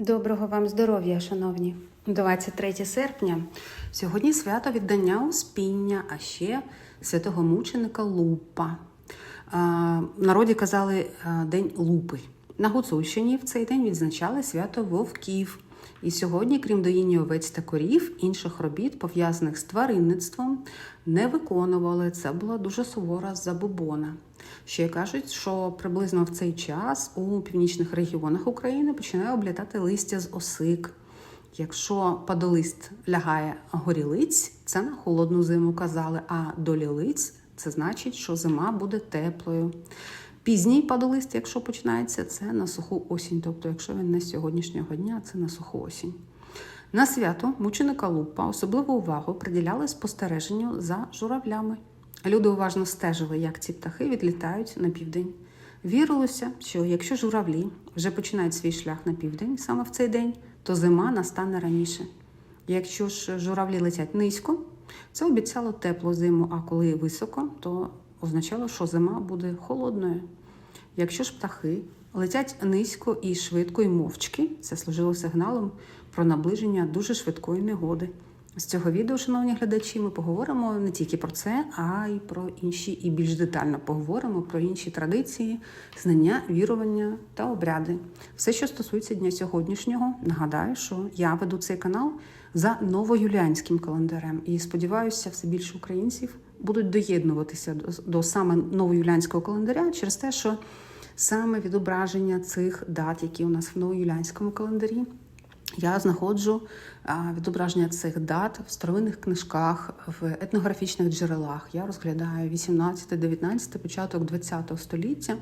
Доброго вам здоров'я, шановні. 23 серпня. Сьогодні свято віддання Успіння, а ще святого мученика Лупа. В народі казали День Лупи. На Гуцульщині в цей день відзначали свято Вовків. І сьогодні, крім доїння овець та корів, інших робіт, пов'язаних з тваринництвом, не виконували. Це була дуже сувора забобона. Ще кажуть, що приблизно в цей час у північних регіонах України починає облітати листя з осик. Якщо падолист лягає горілиць, це на холодну зиму казали, а до лілиць це значить, що зима буде теплою. Пізній падолист, якщо починається, це на суху осінь. Тобто, якщо він не з сьогоднішнього дня, це на суху осінь. На свято мученика Лупа особливу увагу приділяли спостереженню за журавлями. Люди уважно стежили, як ці птахи відлітають на південь. Вірилося, що якщо журавлі вже починають свій шлях на південь саме в цей день, то зима настане раніше. Якщо ж журавлі летять низько, це обіцяло теплу зиму, а коли високо, то означало, що зима буде холодною. Якщо ж птахи летять низько і швидко, і мовчки, це служило сигналом про наближення дуже швидкої негоди. З цього відео, шановні глядачі, ми поговоримо не тільки про це, а й про інші, і більш детально поговоримо про інші традиції, знання, вірування та обряди. Все, що стосується дня сьогоднішнього, нагадаю, що я веду цей канал за новоюліанським календарем. І сподіваюся, все більше українців будуть доєднуватися до, до саме новоюліанського календаря через те, що саме відображення цих дат, які у нас в новоюліанському календарі. Я знаходжу відображення цих дат в старовинних книжках, в етнографічних джерелах. Я розглядаю 18-19, початок 20 століття.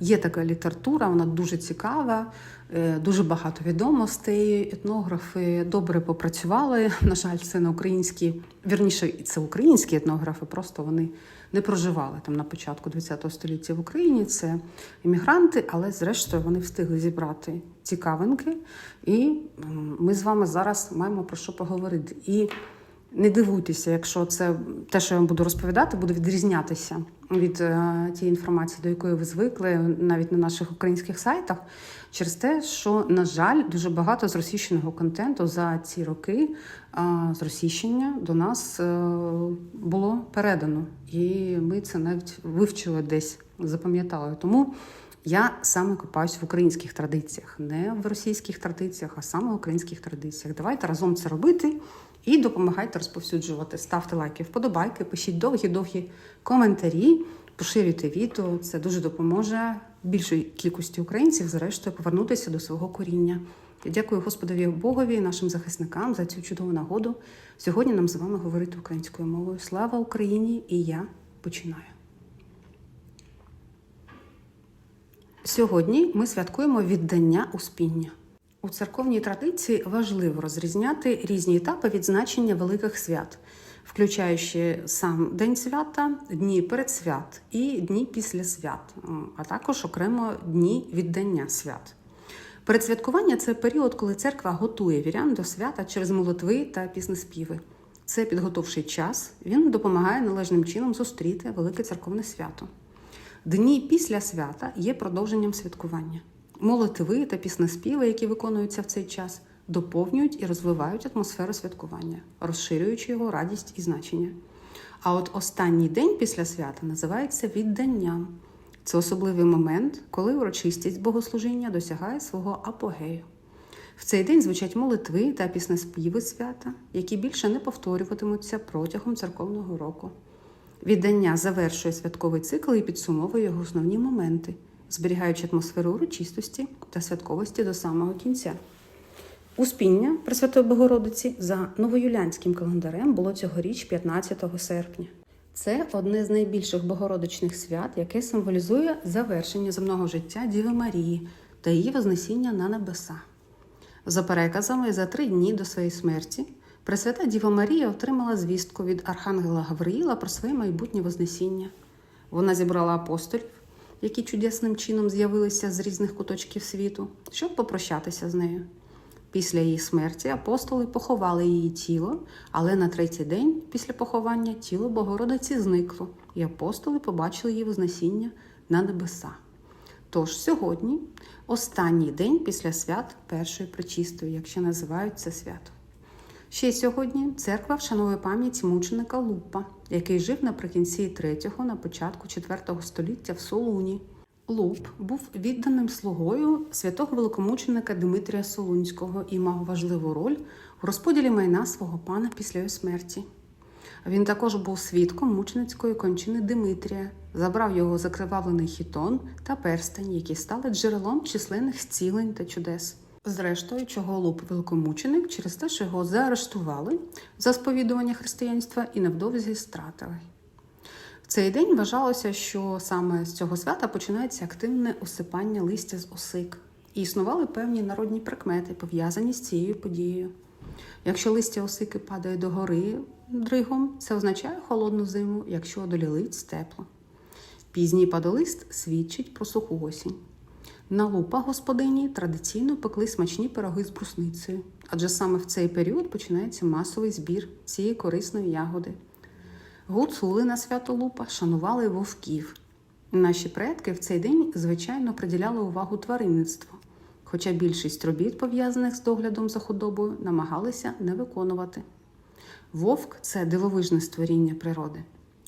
Є така література, вона дуже цікава, е, дуже багато відомостей. Етнографи добре попрацювали. На жаль, це на українські, вірніше, це українські етнографи, просто вони не проживали там на початку 20 століття в Україні. Це іммігранти, але зрештою вони встигли зібрати цікавинки. І ми з вами зараз маємо про що поговорити. І не дивуйтеся, якщо це те, що я вам буду розповідати, буде відрізнятися від е, тієї інформації, до якої ви звикли, навіть на наших українських сайтах, через те, що, на жаль, дуже багато зросійщеного контенту за ці роки е, зросійщення до нас е, було передано. І ми це навіть вивчили десь, запам'ятали. Тому я саме копаюсь в українських традиціях, не в російських традиціях, а саме в українських традиціях. Давайте разом це робити і допомагайте розповсюджувати. Ставте лайки, вподобайки, пишіть довгі-довгі коментарі, поширюйте відео. Це дуже допоможе більшій кількості українців, зрештою, повернутися до свого коріння. Дякую Господові Богові, нашим захисникам за цю чудову нагоду. Сьогодні нам з вами говорити українською мовою. Слава Україні! І я починаю. Сьогодні ми святкуємо віддання успіння. У церковній традиції важливо розрізняти різні етапи відзначення великих свят, включаючи сам день свята, дні перед свят і дні після свят, а також окремо дні віддання свят. Передсвяткування це період, коли церква готує вірян до свята через молитви та піснеспіви. Це підготовший час, він допомагає належним чином зустріти велике церковне свято. Дні після свята є продовженням святкування. Молитви та піснеспіви, які виконуються в цей час, доповнюють і розвивають атмосферу святкування, розширюючи його радість і значення. А от останній день після свята називається відданням. Це особливий момент, коли урочистість богослужіння досягає свого апогею. В цей день звучать молитви та піснеспіви свята, які більше не повторюватимуться протягом церковного року. Віддання завершує святковий цикл і підсумовує його основні моменти, зберігаючи атмосферу урочистості та святковості до самого кінця. Успіння Пресвятої Богородиці за новоюлянським календарем було цьогоріч 15 серпня. Це одне з найбільших богородичних свят, яке символізує завершення земного життя Діви Марії та її вознесіння на небеса. За переказами, за три дні до своєї смерті Пресвята Діва Марія отримала звістку від Архангела Гавриїла про своє майбутнє Вознесіння. Вона зібрала апостолів, які чудесним чином з'явилися з різних куточків світу, щоб попрощатися з нею. Після її смерті апостоли поховали її тіло, але на третій день після поховання тіло Богородиці зникло, і апостоли побачили її Вознесіння на небеса. Тож сьогодні останній день після свят Першої Пречистої, якщо називають це свято. Ще сьогодні церква вшановує пам'ять мученика Лупа, який жив наприкінці 3-го, на початку 4-го століття в Солуні. Луп був відданим слугою святого великомученика Дмитрія Солунського і мав важливу роль у розподілі майна свого пана після його смерті. Він також був свідком мученицької кончини Димитрія, забрав його закривавлений хітон та перстень, які стали джерелом численних зцілень та чудес. Зрештою, чого луп великомученик через те, що його заарештували за сповідування християнства і невдовзі стратили. В цей день вважалося, що саме з цього свята починається активне осипання листя з осик, і існували певні народні прикмети, пов'язані з цією подією. Якщо листя осики падає до гори дригом, це означає холодну зиму, якщо до лілиць тепло. Пізній падолист свідчить про суху осінь. На лупах господині традиційно пекли смачні пироги з брусницею, адже саме в цей період починається масовий збір цієї корисної ягоди. Гуцули на свято Лупа шанували вовків. Наші предки в цей день, звичайно, приділяли увагу тваринництву, хоча більшість робіт, пов'язаних з доглядом за худобою, намагалися не виконувати. Вовк це дивовижне створіння природи.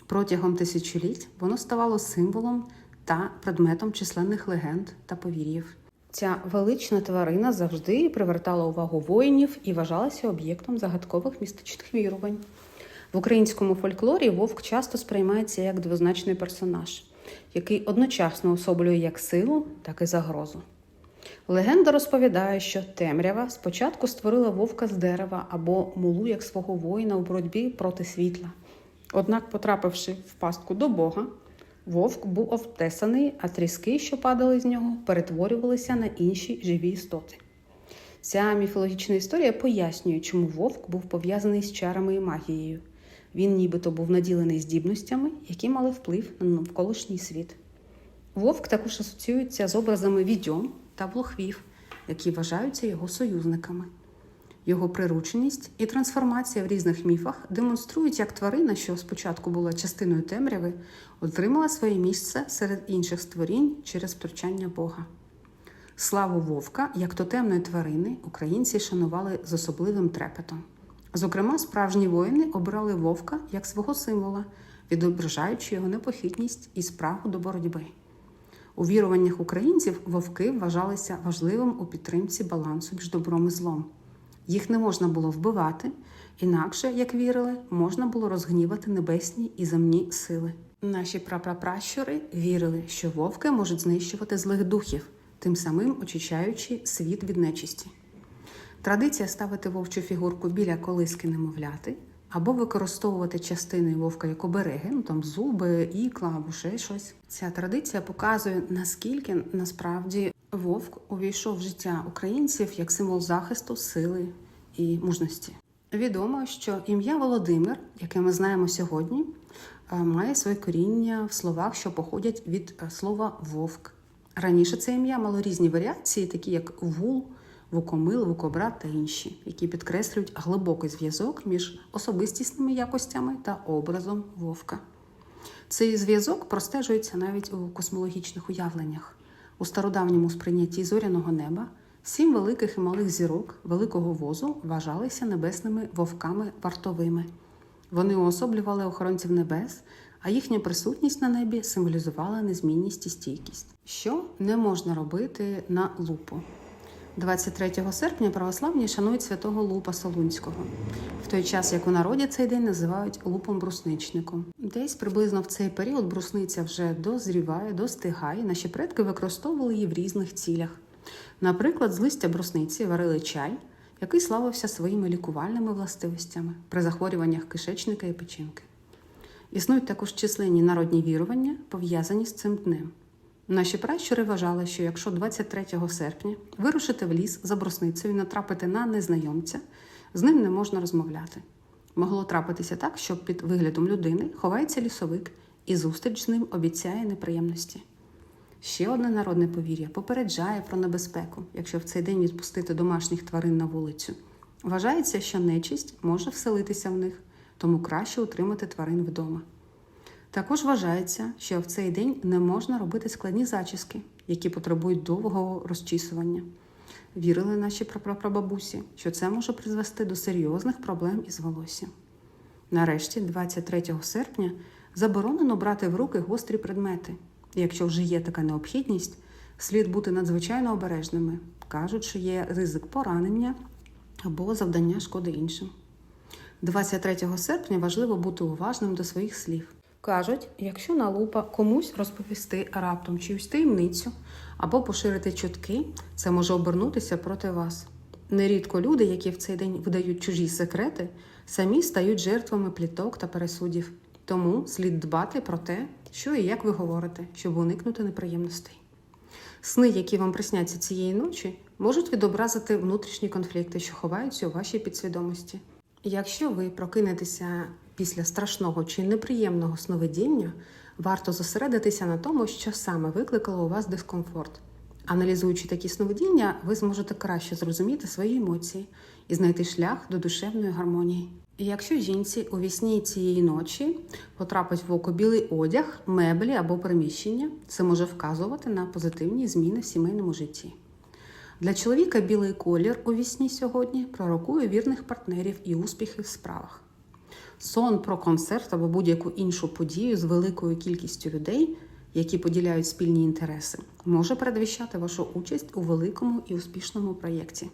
Протягом тисячоліть воно ставало символом та предметом численних легенд та повір'їв. Ця велична тварина завжди привертала увагу воїнів і вважалася об'єктом загадкових містичних вірувань. В українському фольклорі вовк часто сприймається як двозначний персонаж, який одночасно особлює як силу, так і загрозу. Легенда розповідає, що темрява спочатку створила вовка з дерева або мулу як свого воїна у боротьбі проти світла. Однак, потрапивши в пастку до Бога, вовк був обтесаний, а тріски, що падали з нього, перетворювалися на інші живі істоти. Ця міфологічна історія пояснює, чому вовк був пов'язаний з чарами і магією. Він нібито був наділений здібностями, які мали вплив на навколишній світ. Вовк також асоціюється з образами відьом та блохвів, які вважаються його союзниками. Його прирученість і трансформація в різних міфах демонструють, як тварина, що спочатку була частиною темряви, отримала своє місце серед інших створінь через втручання Бога. Славу вовка, як тотемної тварини, українці шанували з особливим трепетом. Зокрема, справжні воїни обирали вовка як свого символа, відображаючи його непохитність і спрагу до боротьби. У віруваннях українців вовки вважалися важливим у підтримці балансу між добром і злом. Їх не можна було вбивати, інакше, як вірили, можна було розгнівати небесні і земні сили. Наші прапрапращури вірили, що вовки можуть знищувати злих духів, тим самим очищаючи світ від нечисті. Традиція ставити вовчу фігурку біля колиски немовляти або використовувати частини вовка як обереги, ну там зуби, ікла або ще щось. Ця традиція показує, наскільки насправді вовк увійшов в життя українців як символ захисту, сили і мужності. Відомо, що ім'я Володимир, яке ми знаємо сьогодні, має своє коріння в словах, що походять від слова вовк. Раніше це ім'я мало різні варіації, такі як вул, вукомил, вукобрат та інші, які підкреслюють глибокий зв'язок між особистісними якостями та образом вовка. Цей зв'язок простежується навіть у космологічних уявленнях. У стародавньому сприйнятті зоряного неба сім великих і малих зірок великого возу вважалися небесними вовками вартовими. Вони уособлювали охоронців небес, а їхня присутність на небі символізувала незмінність і стійкість. Що не можна робити на лупу? 23 серпня православні шанують святого Лупа Солунського, в той час як у народі цей день називають лупом-брусничником. Десь приблизно в цей період брусниця вже дозріває, достигає. Наші предки використовували її в різних цілях. Наприклад, з листя брусниці варили чай, який славився своїми лікувальними властивостями при захворюваннях кишечника і печінки. Існують також численні народні вірування, пов'язані з цим днем. Наші пращури вважали, що якщо 23 серпня вирушити в ліс за брусницею і натрапити на незнайомця, з ним не можна розмовляти. Могло трапитися так, що під виглядом людини ховається лісовик, і зустріч з ним обіцяє неприємності. Ще одне народне повір'я попереджає про небезпеку, якщо в цей день відпустити домашніх тварин на вулицю. Вважається, що нечисть може вселитися в них, тому краще утримати тварин вдома. Також вважається, що в цей день не можна робити складні зачіски, які потребують довгого розчісування. Вірили наші прапрабабусі, що це може призвести до серйозних проблем із волоссям. Нарешті, 23 серпня, заборонено брати в руки гострі предмети. Якщо вже є така необхідність, слід бути надзвичайно обережними. Кажуть, що є ризик поранення або завдання шкоди іншим. 23 серпня важливо бути уважним до своїх слів. Кажуть, якщо на лупа комусь розповісти раптом чиюсь таємницю або поширити чутки, це може обернутися проти вас. Нерідко люди, які в цей день видають чужі секрети, самі стають жертвами пліток та пересудів. Тому слід дбати про те, що і як ви говорите, щоб уникнути неприємностей. Сни, які вам присняться цієї ночі, можуть відобразити внутрішні конфлікти, що ховаються у вашій підсвідомості. Якщо ви прокинетеся після страшного чи неприємного сновидіння, варто зосередитися на тому, що саме викликало у вас дискомфорт. Аналізуючи такі сновидіння, ви зможете краще зрозуміти свої емоції і знайти шлях до душевної гармонії. І Якщо жінці у вісні цієї ночі потрапить в око білий одяг, меблі або приміщення, це може вказувати на позитивні зміни в сімейному житті. Для чоловіка білий колір у вісні сьогодні пророкує вірних партнерів і успіхи в справах. Сон про концерт або будь-яку іншу подію з великою кількістю людей, які поділяють спільні інтереси, може передвіщати вашу участь у великому і успішному проєкті.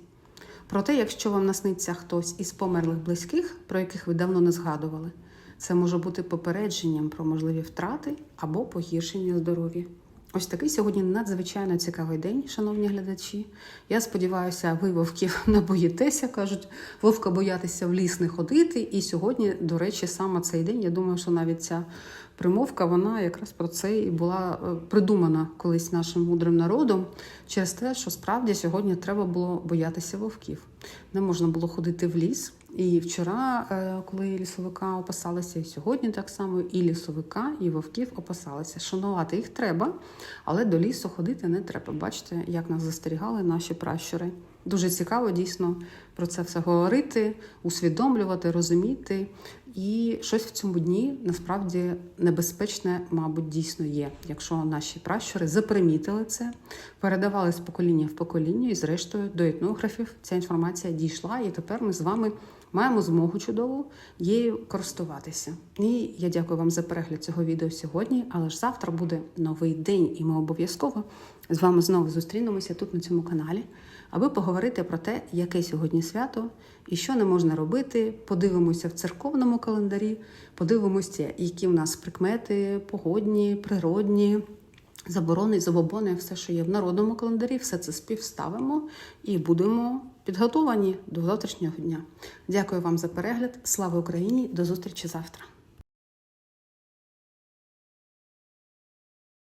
Проте, якщо вам насниться хтось із померлих близьких, про яких ви давно не згадували, це може бути попередженням про можливі втрати або погіршення здоров'я. Ось такий сьогодні надзвичайно цікавий день, шановні глядачі. Я сподіваюся, ви вовків не боїтеся. кажуть, вовка боятися в ліс не ходити. І сьогодні, до речі, саме цей день, я думаю, що навіть ця примовка, вона якраз про це і була е, придумана колись нашим мудрим народом через те, що справді сьогодні треба було боятися вовків. Не можна було ходити в ліс. І вчора, е, коли лісовика опасалися, і сьогодні так само і лісовика, і вовків опасалися. Шанувати їх треба, але до лісу ходити не треба. Бачите, як нас застерігали наші пращури. Дуже цікаво дійсно про це все говорити, усвідомлювати, розуміти. І щось в цьому дні насправді небезпечне, мабуть, дійсно є. Якщо наші пращури запримітили це, передавали з покоління в покоління, і зрештою до етнографів ця інформація дійшла, і тепер ми з вами маємо змогу чудову її користуватися. І я дякую вам за перегляд цього відео сьогодні. Але ж завтра буде новий день, і ми обов'язково з вами знову зустрінемося тут на цьому каналі, аби поговорити про те, яке сьогодні свято і що не можна робити. Подивимося в церковному календарі, подивимося, які в нас прикмети, погодні, природні. Заборони, забобони, все, що є в народному календарі, все це співставимо і будемо підготовані до завтрашнього дня. Дякую вам за перегляд. Слава Україні! До зустрічі завтра!